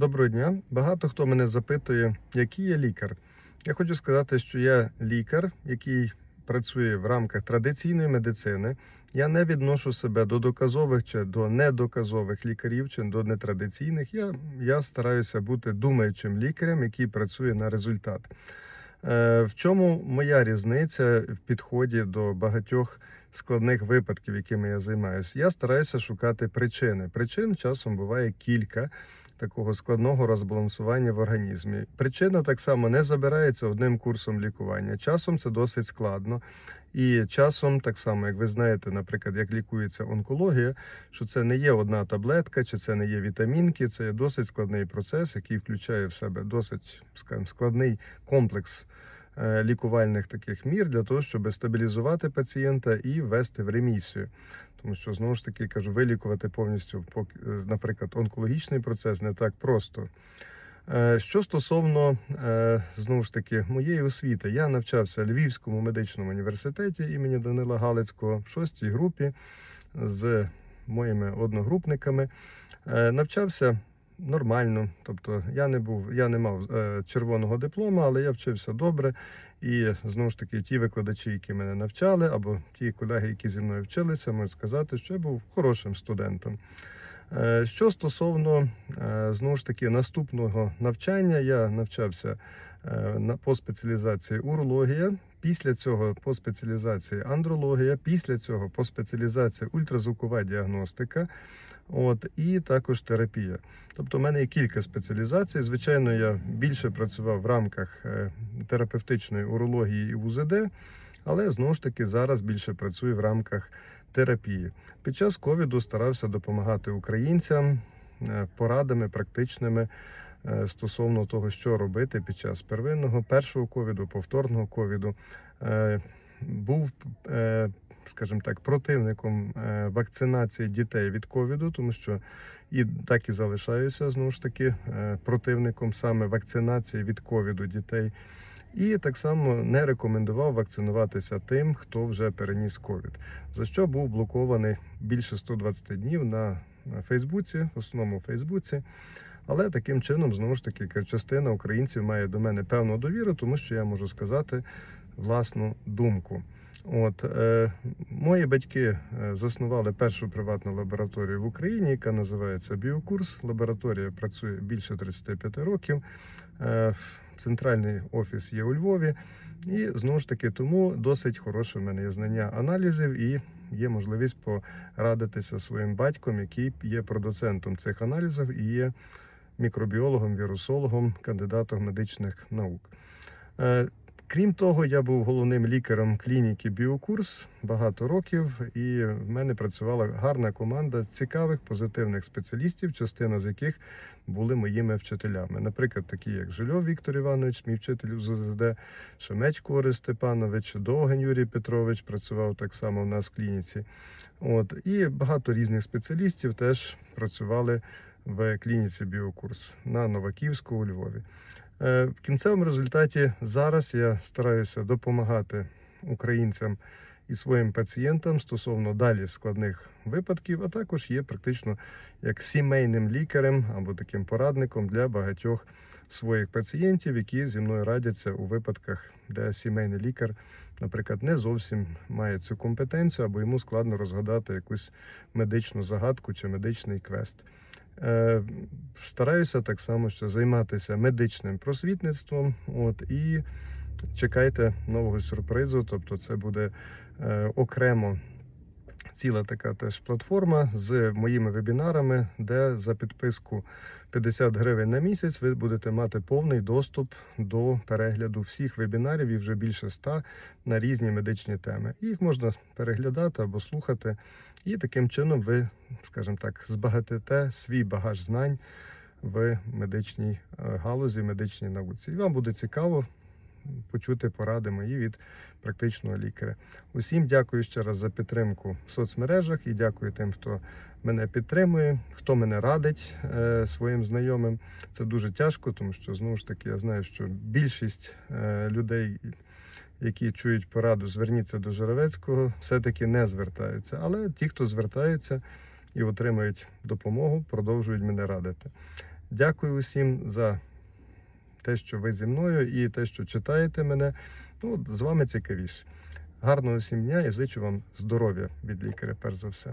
Доброго дня. Багато хто мене запитує, який я лікар. Я хочу сказати, що я лікар, який працює в рамках традиційної медицини. Я не відношу себе до доказових чи до недоказових лікарів, чи до нетрадиційних. Я, я стараюся бути думаючим лікарем, який працює на результат. Е, В чому моя різниця в підході до багатьох складних випадків, якими я займаюся? Я стараюся шукати причини. Причин часом буває кілька такого складного розбалансування в організмі. Причина так само не забирається одним курсом лікування. Часом це досить складно. І часом, так само, як ви знаєте, наприклад, як лікується онкологія, що це не є одна таблетка, чи це не є вітамінки, це є досить складний процес, який включає в себе досить скажімо, складний комплекс е, лікувальних таких мір для того, щоб стабілізувати пацієнта і ввести в ремісію. Тому що знову ж таки кажу, вилікувати повністю, е, наприклад, онкологічний процес не так просто. Е, Що стосовно е, знову ж таки моєї освіти, я навчався в Львівському медичному університеті імені Данила Галицького в шостій групі з моїми одногрупниками. Навчався нормально, тобто я не був, я не мав е, червоного диплома, але я вчився добре. І знову ж таки, ті викладачі, які мене навчали, або ті колеги, які зі мною вчилися, можуть сказати, що я був хорошим студентом. Е, Що стосовно е, знову ж таки наступного навчання, я навчався е, по спеціалізації урологія. Після цього по спеціалізації андрологія, після цього по спеціалізації ультразвукова діагностика, от і також терапія. Тобто, в мене є кілька спеціалізацій. Звичайно, я більше працював в рамках е, терапевтичної урології і УЗД, але знову ж таки зараз більше працюю в рамках терапії. Під час ковіду старався допомагати українцям е, порадами практичними е, стосовно того, що робити під час первинного, першого ковіду, повторного ковіду. Був, скажімо так, противником е, вакцинації дітей від ковіду, тому що і так і залишаюся знову ж таки е, противником саме вакцинації від ковіду дітей. І так само не рекомендував вакцинуватися тим, хто вже переніс ковід, за що був блокований більше 120 днів на Фейсбуці, в основному Фейсбуці. Але таким чином, знову ж таки, частина українців має до мене певну довіру, тому що я можу сказати власну думку. От е, мої батьки е, заснували першу приватну лабораторію в Україні, яка називається Біокурс. Лабораторія працює більше 35 років. Е, центральний офіс є у Львові, і знову ж таки тому досить хороше в мене є знання аналізів і є можливість порадитися своїм батьком, який є продуцентом цих аналізів і є мікробіологом, вірусологом, кандидатом медичних наук. Крім того, я був головним лікарем клініки Біокурс багато років, і в мене працювала гарна команда цікавих позитивних спеціалістів, частина з яких були моїми вчителями. Наприклад, такі як Жильов Віктор Іванович, мій вчитель з ЗЗД, Шемечко Орис Степанович, Довгань Юрій Петрович працював так само в нас в клініці. От і багато різних спеціалістів теж працювали в клініці Біокурс на Новаківську у Львові. Е, В кінцевому результаті зараз я стараюся допомагати українцям і своїм пацієнтам стосовно далі складних випадків, а також є практично як сімейним лікарем або таким порадником для багатьох своїх пацієнтів, які зі мною радяться у випадках, де сімейний лікар, наприклад, не зовсім має цю компетенцію або йому складно розгадати якусь медичну загадку чи медичний квест. Е, Стараюся так само що займатися медичним просвітництвом. От і чекайте нового сюрпризу. Тобто, це буде е, окремо ціла така теж платформа з моїми вебінарами, де за підписку 50 гривень на місяць ви будете мати повний доступ до перегляду всіх вебінарів і вже більше 100 на різні медичні теми. Їх можна переглядати або слухати, і таким чином ви, скажімо так, збагатите свій багаж знань в медичній е, галузі, медичній науці. І вам буде цікаво почути поради мої від практичного лікаря. Усім дякую ще раз за підтримку в соцмережах і дякую тим, хто мене підтримує, хто мене радить е, своїм знайомим. Це дуже тяжко, тому що знову ж таки я знаю, що більшість е, людей. Які чують пораду, зверніться до Журавецького, все-таки не звертаються. Але ті, хто звертаються і отримують допомогу, продовжують мене радити. Дякую усім за те, що ви зі мною, і те, що читаєте мене. Ну, з вами цікавіше. Гарного всім дня і зичу вам здоров'я від лікаря, перш за все.